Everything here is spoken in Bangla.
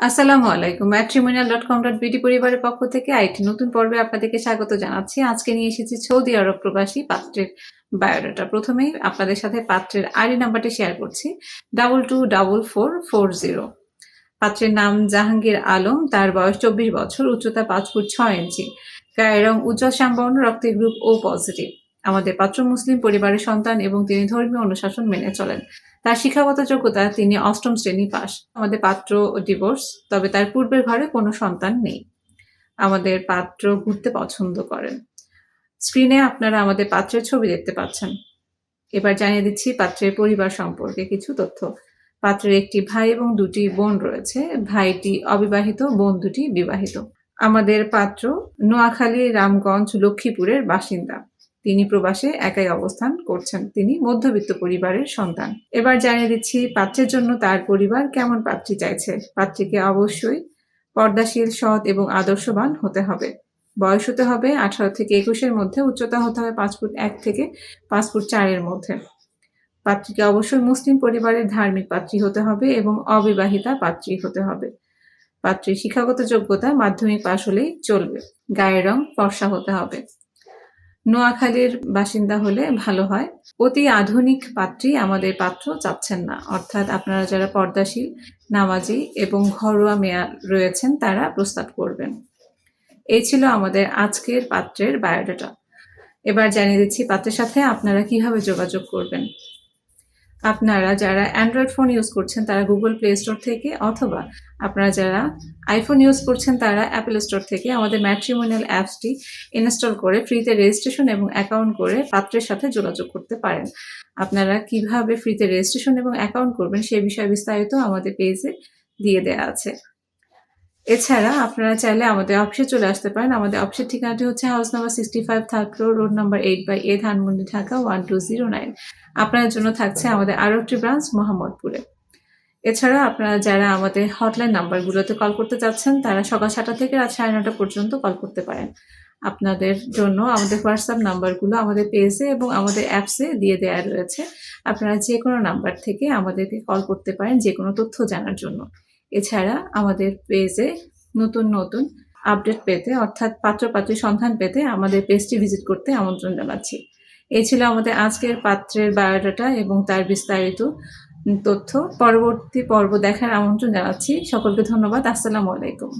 আসসালামু আলাইকুম। Matrimonial dot com dot BD পরিবারের পক্ষ থেকে আরেকটি নতুন পর্বে আপনাদেরকে স্বাগত জানাচ্ছি। আজকে নিয়ে এসেছি সৌদি আরব প্রবাসী পাত্রের বায়োডাটা। প্রথমেই আপনাদের সাথে পাত্রের আইডি নাম্বারটি শেয়ার করছি double two double four four zero পাত্রের নাম জাহাঙ্গীর আলম, তার বয়স চব্বিশ বছর, উচ্চতা পাঁচ ফুট ছয় ইঞ্চি। গায়ের রং উজ্জ্বল শ্যামবর্ণ রক্তের গ্রুপ ও পজিটিভ। আমাদের পাত্র মুসলিম পরিবারের সন্তান এবং তিনি ধর্মীয় অনুশাসন মেনে চলেন। তার শিক্ষাগত যোগ্যতা তিনি অষ্টম শ্রেণি পাস। আমাদের পাত্র ডিভোর্স তবে তার পূর্বের ঘরে কোনো সন্তান নেই। আমাদের পাত্র ঘুরতে পছন্দ করেন। স্ক্রিনে আপনারা আমাদের পাত্রের ছবি দেখতে পাচ্ছেন। এবার জানিয়ে দিচ্ছি পাত্রের পরিবার সম্পর্কে কিছু তথ্য। পাত্রের একটি ভাই এবং দুটি বোন রয়েছে। ভাইটি অবিবাহিত, বোন দুটি বিবাহিত। আমাদের পাত্র নোয়াখালী, রামগঞ্জ, লক্ষ্মীপুরের বাসিন্দা। তিনি প্রবাসে একাই অবস্থান করছেন। তিনি মধ্যবিত্ত পরিবারের সন্তান। এবার জানিয়ে দিচ্ছি পাত্রের জন্য তার পরিবার কেমন পাত্রী চাইছে। পাত্রীকে অবশ্যই পর্দাশীল, সৎ এবং আদর্শবান হতে হবে। বয়স হতে হবে আঠারো থেকে একুশের মধ্যে, উচ্চতা হতে হবে পাঁচ ফুট এক থেকে পাঁচ ফুট চারের মধ্যে। পাত্রীকে অবশ্যই মুসলিম পরিবারের ধার্মিক পাত্রী হতে হবে এবং অবিবাহিতা পাত্রী হতে হবে। পাত্রীর শিক্ষাগত যোগ্যতা মাধ্যমিক পাশ হলেই চলবে। গায়ের রং ফর্সা হতে হবে। নোয়াখালীর বাসিন্দা হলে ভালো হয়। অতি আধুনিক পাত্রই আমাদের পাত্র চাচ্ছেন না। অর্থাৎ আপনারা যারা পর্দাশীল, নামাজি এবং ঘরোয়া মেয়া রয়েছেন, তারা প্রস্তাব করবেন। এই ছিল আমাদের আজকের পাত্রের বায়োডাটা। এবার জানিয়ে দিচ্ছি পাত্রের সাথে আপনারা কীভাবে যোগাযোগ করবেন। আপনারা যারা অ্যান্ড্রয়েড ফোন ইউজ করছেন, তারা গুগল প্লে স্টোর থেকে অথবা আপনারা যারা আইফোন ইউজ করছেন, তারা অ্যাপেল স্টোর থেকে আমাদের ম্যাট্রিমোনিয়াল অ্যাপসটি ইনস্টল করে ফ্রিতে রেজিস্ট্রেশন এবং অ্যাকাউন্ট করে পাত্রের সাথে যোগাযোগ করতে পারেন। আপনারা কীভাবে ফ্রিতে রেজিস্ট্রেশন এবং অ্যাকাউন্ট করবেন, সে বিষয়ে বিস্তারিত আমাদের পেজে দিয়ে দেওয়া আছে। এছাড়া আপনারা চাইলে আমাদের অফিসে চলে আসতে পারেন। আমাদের অফিসের ঠিকানাটি হচ্ছে house number sixty five third floor, road number eight by A, Dhanmondi, Dhaka, one two zero nine. আপনাদের জন্য থাকছে আমাদের আরও একটি ব্রাঞ্চ, মোহাম্মদপুরে। এছাড়া আপনারা যারা আমাদের হটলাইন নাম্বারগুলোতে কল করতে চাচ্ছেন, তারা সকাল সাতটা থেকে রাত সাড়ে নটা পর্যন্ত কল করতে পারেন। আপনাদের জন্য আমাদের হোয়াটসঅ্যাপ নাম্বারগুলো আমাদের পেজে এবং আমাদের অ্যাপসে দিয়ে দেওয়া রয়েছে। আপনারা যে কোনো নাম্বার থেকে আমাদেরকে কল করতে পারেন যে কোনো তথ্য জানার জন্য। এছাড়া আমাদের পেজে নতুন নতুন আপডেট পেতে, অর্থাৎ পাত্র পাত্রী সন্ধান পেতে আমাদের পেজটি ভিজিট করতে আমন্ত্রণ জানাচ্ছি। এই ছিল আমাদের আজকের পাত্রের বায়োডাটা এবং তার বিস্তারিত তথ্য। পরবর্তী পর্ব দেখার আমন্ত্রণ জানাচ্ছি। সকলকে ধন্যবাদ। আসসালামু আলাইকুম।